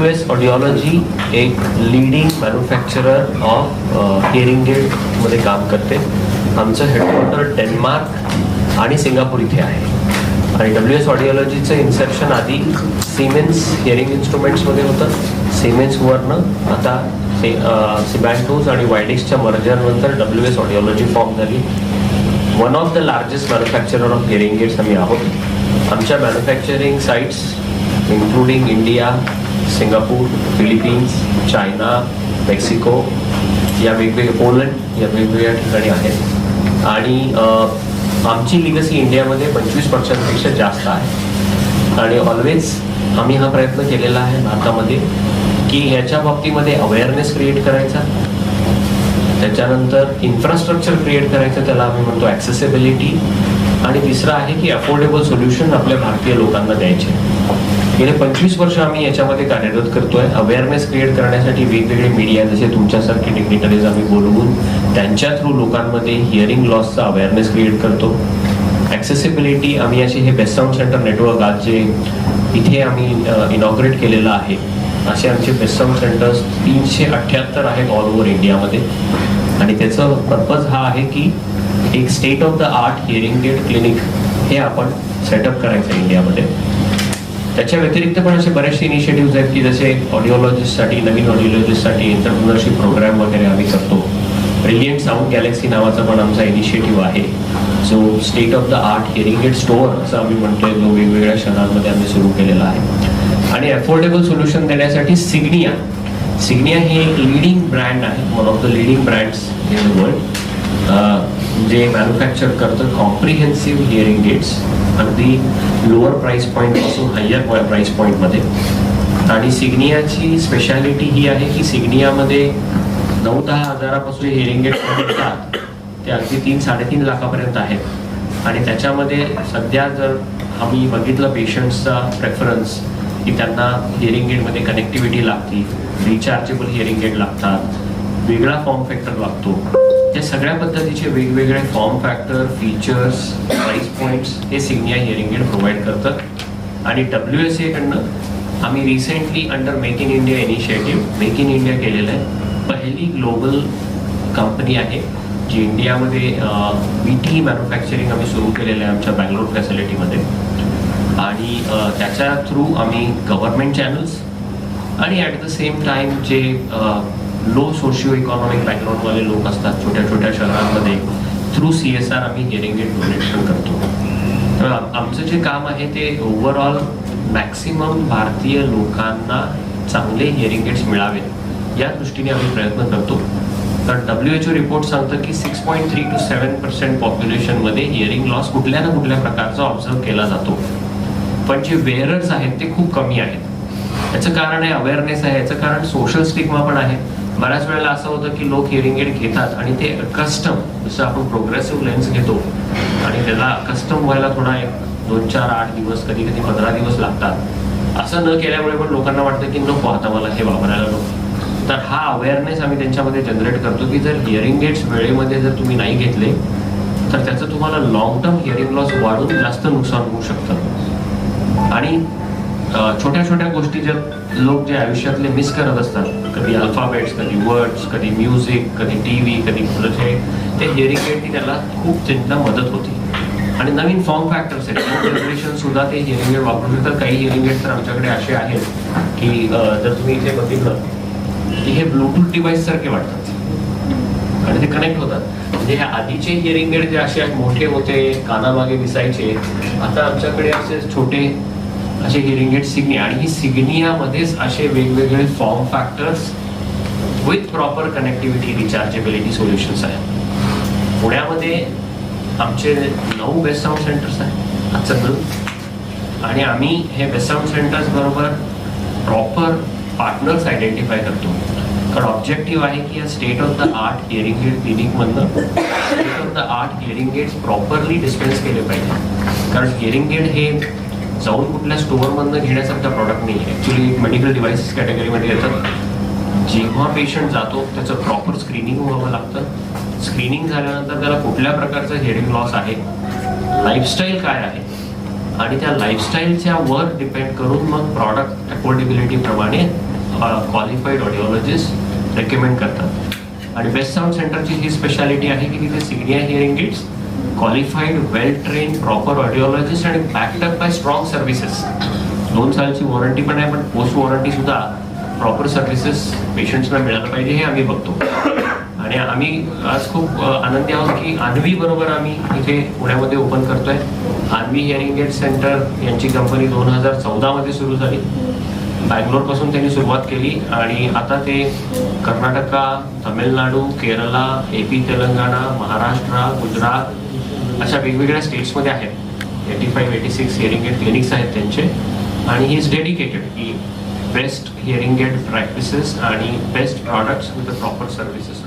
W S audiology एक leading manufacturer of hearing गेटमध्ये काम करते. आमचं हेडक्वार्टर डेन्मार्क आणि सिंगापूर इथे आहे. आणि डब्ल्यू एस ऑडिओलॉजीचं इन्सेप्शन आधी सिमेन्स हिअरिंग इन्स्ट्रुमेंट्समध्ये होतं. सिमेन्सवरनं आता से uh, आणि वायडिक्सच्या मर्जरनंतर डब्ल्यू एस ऑडिओलॉजी फॉर्म झाली. One of the largest manufacturer of hearing aids आम्ही आहोत. आमच्या manufacturing sites including India Singapore Philippines China Mexico या वेगवेगळ्या पोलंड या वेगवेगळ्या ठिकाणी आहेत. आणि आमची लिगसी इंडियामध्ये पंचवीस वर्षांपेक्षा जास्त आहे. आणि ऑलवेज आम्ही हा प्रयत्न केलेला आहे भारतामध्ये की ह्याच्या बाबतीमध्ये अवेअरनेस क्रिएट करायचा. त्याच्यानंतर इन्फ्रास्ट्रक्चर क्रिएट करायचं त्याला आम्ही म्हणतो ॲक्सेसिबिलिटी आणि तिसरं आहे की अफोर्डेबल सोल्युशन आपल्या भारतीय लोकांना द्यायचे. गेले पंचवीस वर्ष आम्ही याच्यामध्ये कार्यरत करतोय. अवेअरनेस क्रिएट करण्यासाठी वेगवेगळे मीडिया जसे तुमच्यासारखे टेक्निकलीज आम्ही बोलवून त्यांच्या थ्रू लोकांमध्ये हिअरिंग लॉसचा अवेअरनेस क्रिएट करतो. ॲक्सेसिबिलिटी आम्ही असे हे बेस्ट साऊंड सेंटर नेटवर्क आज जे इथे आम्ही इनॉग्रेट केलेलं आहे असे आमचे बेस्ट साऊंड सेंटर्स तीनशे अठ्ठ्याहत्तर आहेत ऑल ओव्हर इंडियामध्ये आणि त्याचं पर्पज हा आहे की एक state of the art hearing aid clinic हे आपण सेटअप करायचं आहे इंडियामध्ये त्याच्या व्यतिरिक्त पण असे बरेचसे इनिशिएटिव्ह आहेत की जसे ऑडिओलॉजिस्टसाठी नवीन ऑडिओलॉजिस्टसाठी एंटरप्रिनरशिप प्रोग्राम वगैरे आम्ही करतो. ब्रिलियंट साऊंड गॅलेक्सी नावाचा पण आमचा इनिशिएटिव्ह आहे. जो state of the art hearing aid store असं आम्ही म्हणतोय जो वेगवेगळ्या शहरांमध्ये आम्ही सुरू केलेला आहे. आणि अफोर्डेबल सोल्युशन देण्यासाठी सिग्निया सिग्निया हे एक लिडिंग ब्रँड आहे one of the leading brands in the world जे मॅन्युफॅक्चर करतं कॉम्प्रिहेन्सिव्ह हिअरिंग एड्स अगदी लोअर प्राईस पॉईंटपासून हायर प्राईस पॉईंटमध्ये आणि सिग्नियाची स्पेशालिटी ही आहे की सिग्नियामध्ये नऊ दहा हजारापासून हिअरिंग एड मिळतात ते अगदी तीन साडेतीन लाखापर्यंत आहेत. आणि त्याच्यामध्ये सध्या जर आम्ही बघितलं पेशंट्सचा प्रेफरन्स की त्यांना हिअरिंग एडमध्ये कनेक्टिव्हिटी लागती रिचार्जेबल हिअरिंग एड लागतात वेगळा फॉर्म फॅक्टर लागतो. त्या सगळ्या पद्धतीचे वेगवेगळे form factor features price points हे सिग्निया हिअरिंग एड प्रोव्हाइड करतात. आणि डब्ल्यू एस एकडनं आम्ही recently under make in India initiative make in India केलेलं आहे. पहिली ग्लोबल कंपनी आहे जी इंडियामध्ये बी टी मॅन्युफॅक्चरिंग आम्ही सुरू केलेलं आहे आमच्या बँगलोर फॅसिलिटीमध्ये आणि त्याच्या थ्रू आम्ही गव्हर्नमेंट चॅनल्स आणि ॲट द सेम टाइम जे लो सोशिओ इकॉनॉमिक बॅकग्राऊंडवाले लोक असतात छोट्या छोट्या शहरांमध्ये. थ्रू सी एस आर आम्ही हिअरिंग एड डोनेशन करतो. तर आमचं जे काम आहे ते ओव्हरऑल मॅक्सिमम भारतीय लोकांना चांगले हिअरिंग एड्स मिळावेत. या दृष्टीने आम्ही प्रयत्न करतो. तर डब्ल्यू एच ओ रिपोर्ट सांगतं की six point three two seven percent पॉप्युलेशनमध्ये हिअरिंग लॉस कुठल्या ना कुठल्या प्रकारचा ऑब्झर्व केला जातो. पण जे वेअरर्स आहेत ते खूप कमी आहेत. याचं कारण आहे अवेअरनेस आहे याचं कारण सोशल स्टिग्मा पण आहे. बऱ्याच वेळेला असं होतं की लोक हिअरिंग एड घेतात आणि ते कस्टम जसं आपण प्रोग्रेसिव्ह लेन्स घेतो आणि त्याला कस्टम व्हायला थोडा एक दोन चार आठ दिवस कधी कधी पंधरा दिवस लागतात. असं न केल्यामुळे पण लोकांना वाटतं की नको आता मला हे वापरायला नको. तर हा अवेअरनेस आम्ही त्यांच्यामध्ये जनरेट करतो की जर हिअरिंग एड्स वेळेमध्ये जर तुम्ही नाही घेतले तर त्याचं तुम्हाला लॉंग टर्म हिअरिंग लॉस वाढून जास्त नुकसान होऊ शकतं. आणि छोट्या छोट्या गोष्टी ज्या लोक जे आयुष्यातले मिस करत असतात कधी अल्फाबेट्स कधी वर्ड्स कधी म्युझिक कधी टी व्ही कधी जे ते हिअरिंग त्याला खूप त्यांना मदत होती. आणि नवीन फॉर्म फॅक्टर्स आहेत जनरेशन सुद्धा ते हिअरिंग वापरू शकतात. काही हेरिंगेट तर आमच्याकडे असे आहेत की जर तुम्ही इथे बघितलं की हे ब्लूटूथ डिव्हाइस सारखे वाटतात. आणि ते कनेक्ट होतात. म्हणजे हे आधीचे हिअरिंग एड जे असे मोठे होते कानामागे दिसायचे आता आमच्याकडे असे छोटे असे हिअरिंग एड सिग्नी आणि ही सिग्नियामध्येच असे वेगवेगळे form factors with proper connectivity rechargeability solutions आहेत. पुण्यामध्ये आमचे नऊ बेस्ट साऊंड सेंटर्स आहेत आजचं ग्रुप आणि आम्ही हे बेस्ट साऊंड सेंटर्स बरोबर प्रॉपर पार्टनर्स आयडेंटिफाय करतो. कारण ऑब्जेक्टिव्ह आहे की या state of the art hearing aid क्लिनिकमधनं state of the art hearing aids properly dispense केले पाहिजे. कारण हिअरिंग गेट हे जाऊन कुठल्या स्टोअरमधनं घेण्यासारखा प्रॉडक्ट नाही आहे ॲक्च्युली एक मेडिकल डिव्हायसेस कॅटेगरीमध्ये येतात. जेव्हा पेशंट जातो त्याचं प्रॉपर स्क्रीनिंग व्हावं लागतं. स्क्रीनिंग झाल्यानंतर त्याला कुठल्या प्रकारचं हेअरिंग लॉस आहे? लाईफस्टाईल काय आहे? आणि त्या लाईफस्टाईलच्या वर डिपेंड करून मग प्रॉडक्ट अफोर्डेबिलिटीप्रमाणे क्वालिफाईड ऑडिओलॉजिस्ट रेकमेंड करतात. आणि बेस्ट साऊंड सेंटरची ही स्पेशालिटी आहे की तिथे Signia hearing kits qualified well train proper audiologist आणि बॅकअप बाय स्ट्रॉंग सर्व्हिसेस दोन सालची वॉरंटी पण आहे पण पोस्ट वॉरंटी सुद्धा प्रॉपर सर्व्हिसेस पेशंट्सना मिळालं पाहिजे हे आम्ही बघतो. आणि आम्ही आज खूप आनंदी आहोत की आन्वी बरोबर आम्ही इथे पुण्यामध्ये ओपन करतोय. आन्वी हिअरिंग एड सेंटर यांची कंपनी दोन हजार चौदामध्ये सुरू झाली. बँगलोरपासून त्यांनी सुरुवात केली आणि आता ते कर्नाटका तमिळनाडू केरला ए पी तेलंगणा महाराष्ट्र गुजरात अशा वेगवेगळ्या स्टेट्समध्ये आहेत. Eighty five eighty six hearing aid clinics आहेत त्यांचे. आणि ही इज डेडिकेटेड की best hearing aid practices and best products with proper services